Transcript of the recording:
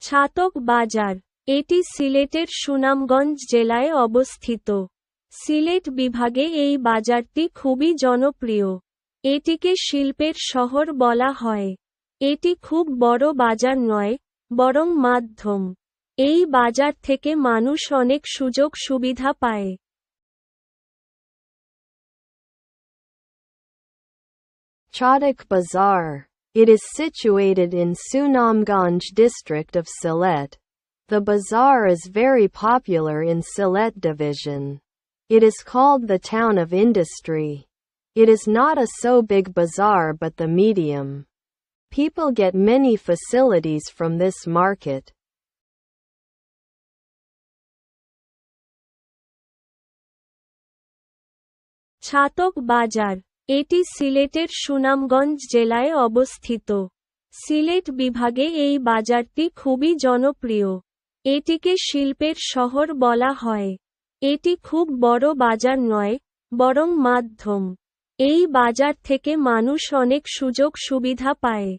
ছাতক বাজার। এটি সিলেটের সুনামগঞ্জ জেলায় অবস্থিত। সিলেট বিভাগে এই বাজারটি খুবই জনপ্রিয়। এটিকে শিল্পের শহর বলা হয়। এটি খুব বড় বাজার নয়, বরং মাধ্যম। এই বাজার থেকে মানুষ অনেক সুযোগ সুবিধা পায়। Chadak. It is situated in Sunamganj district of Sylhet. The bazaar is very popular in Sylhet division. It is called the town of industry. It is not a so big bazaar but the medium. People get many facilities from this market. Chhatak বাজার এটি সিলেটের সুনামগঞ্জ জেলায় অবস্থিত। সিলেট বিভাগে এই বাজারটি খুবই জনপ্রিয়। এটিকে শিল্পের শহর বলা হয়। এটি খুব বড় বাজার নয়, বরং মাধ্যম। এই বাজার থেকে মানুষ অনেক সুযোগ সুবিধা পায়।